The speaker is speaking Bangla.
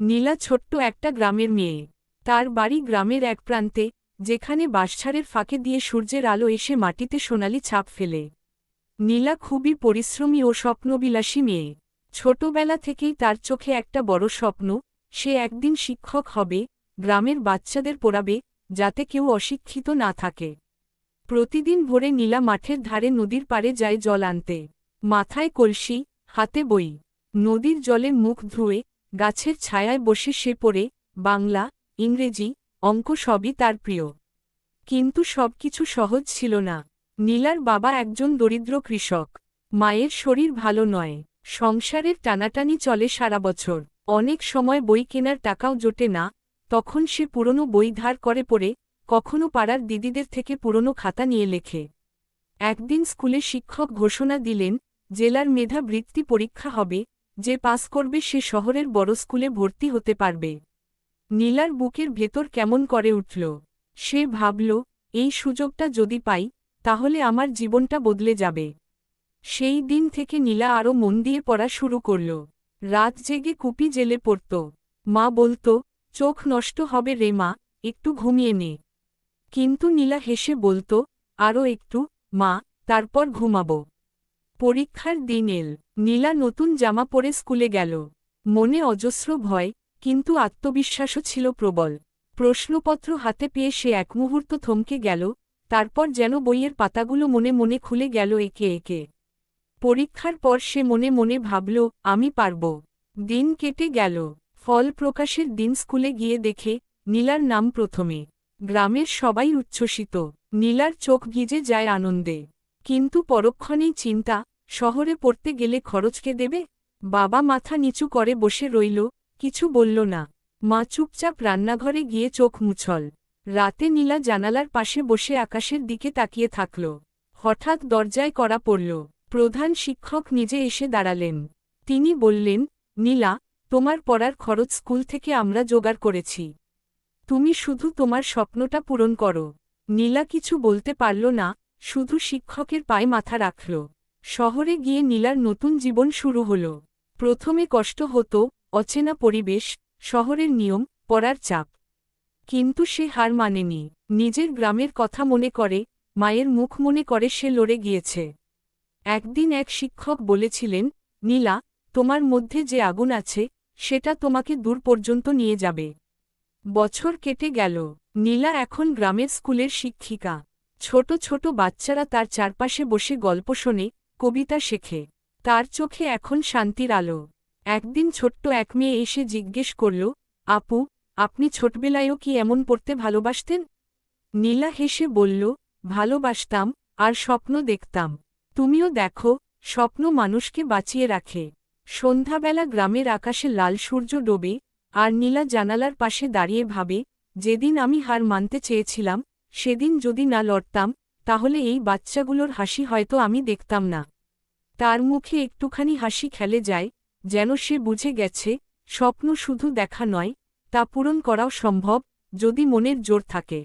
নীলা ছোট্ট একটা গ্রামের মেয়ে। তার বাড়ি গ্রামের এক প্রান্তে, যেখানে বাঁশঝাড়ের ফাঁকে দিয়ে সূর্যের আলো এসে মাটিতে সোনালি ছাপ ফেলে। নীলা খুবই পরিশ্রমী ও স্বপ্নবিলাসী মেয়ে। ছোটবেলা থেকেই তার চোখে একটা বড় স্বপ্ন, সে একদিন শিক্ষক হবে, গ্রামের বাচ্চাদের পড়াবে, যাতে কেউ অশিক্ষিত না থাকে। প্রতিদিন ভোরে নীলা মাঠের ধারে নদীর পাড়ে যায় জল আনতে। মাথায় কলসি, হাতে বই। নদীর জলে মুখ ধুয়ে গাছের ছায়ায় বসে সে পড়ে, বাংলা, ইংরেজি, অঙ্ক সবই তার প্রিয়। কিন্তু সবকিছু সহজ ছিল না। নীলার বাবা একজন দরিদ্র কৃষক। মায়ের শরীর ভালো নয়। সংসারের টানাটানি চলে সারা বছর। অনেক সময় বই কেনার টাকাও জোটে না। তখন সে পুরনো বই ধার করে পড়ে, কখনো পাড়ার দিদিদের থেকে পুরনো খাতা নিয়ে লেখে। একদিন স্কুলে শিক্ষক ঘোষণা দিলেন, জেলার মেধা বৃত্তি পরীক্ষা হবে যে পাস করবে সে শহরের বড় স্কুলে ভর্তি হতে পারবে। নীলার বুকের ভেতর কেমন করে উঠল। সে ভাবল, এই সুযোগটা যদি পাই, তাহলে আমার জীবনটা বদলে যাবে সেই দিন থেকে নীলা আরও মন দিয়ে পড়া শুরু করল। রাত জেগে কুপি জেলে পড়ত। মা বলতো, চোখ নষ্ট হবে রে মা, একটু ঘুমিয়ে নে কিন্তু নীলা হেসে বলতো, আরও একটু, মা, তারপর ঘুমাবো। পরীক্ষার দিন এল। নীলা নতুন জামা পরে স্কুলে গেল। মনে অজস্র ভয়, কিন্তু আত্মবিশ্বাসও ছিল প্রবল। প্রশ্নপত্র হাতে পেয়ে সে এক মুহূর্ত থমকে গেল, তারপর যেন বইয়ের পাতাগুলো মনে মনে খুলে গেল একে একে। পরীক্ষার পর সে মনে মনে ভাবল, আমি পারব। দিন কেটে গেল। ফল প্রকাশের দিন স্কুলে গিয়ে দেখে, নীলার নাম প্রথমে। গ্রামের সবাই উচ্ছ্বসিত। নীলার চোখ ভিজে যায় আনন্দে। কিন্তু পরক্ষণেই চিন্তা শহরে পড়তে গেলে খরচকে দেবে? বাবা মাথা নিচু করে বসে রইল, কিছু বলল না। মা চুপচাপ রান্নাঘরে গিয়ে চোখ মুছল। রাতে নীলা জানালার পাশে বসে আকাশের দিকে তাকিয়ে থাকল। হঠাৎ দরজায় করা পড়ল। প্রধান শিক্ষক নিজে এসে দাঁড়ালেন। তিনি বললেন, নীলা, তোমার পড়ার খরচ স্কুল থেকে আমরা জোগাড় করেছি। তুমি শুধু তোমার স্বপ্নটা পূরণ করো। নীলা কিছু বলতে পারল না, শুধু শিক্ষকের পায়ে মাথা রাখল। শহরে গিয়ে নীলার নতুন জীবন শুরু হল। প্রথমে কষ্ট হতো, অচেনা পরিবেশ, শহরের নিয়ম, পড়ার চাপ। কিন্তু সে হার মানেনি। নিজের গ্রামের কথা মনে করে, মায়ের মুখ মনে করে সে লড়ে গিয়েছে। একদিন এক শিক্ষক বলেছিলেন, নীলা, তোমার মধ্যে যে আগুন আছে, সেটা তোমাকে দূর পর্যন্ত নিয়ে যাবে। বছর কেটে গেল। নীলা এখন গ্রামের স্কুলের শিক্ষিকা। ছোট ছোট বাচ্চারা তার চারপাশে বসে গল্প শোনে কবিতা শেখে। তার চোখে এখন শান্তির আলো। একদিন ছোট্ট এক মেয়ে এসে জিজ্ঞেস করল, আপু, আপনি ছোটবেলায়ও কি এমন পড়তে ভালোবাসতেন? নীলা হেসে বলল, ভালোবাসতাম আর স্বপ্ন দেখতাম। তুমিও দেখো, স্বপ্ন মানুষকে বাঁচিয়ে রাখে। সন্ধ্যাবেলা গ্রামের আকাশে লাল সূর্য ডোবে আর নীলা জানালার পাশে দাঁড়িয়ে ভাবে, যেদিন আমি হার মানতে চেয়েছিলাম, সেদিন যদি না লড়তাম তাহলে এই বাচ্চাগুলোর হাসি হয়তো আমি দেখতাম না। তার মুখে একটুখানি হাসি খেলে যায়, যেন সে বুঝে গেছে, স্বপ্ন শুধু দেখা নয়, তা পূরণ করাও সম্ভব, যদি মনের জোর থাকে।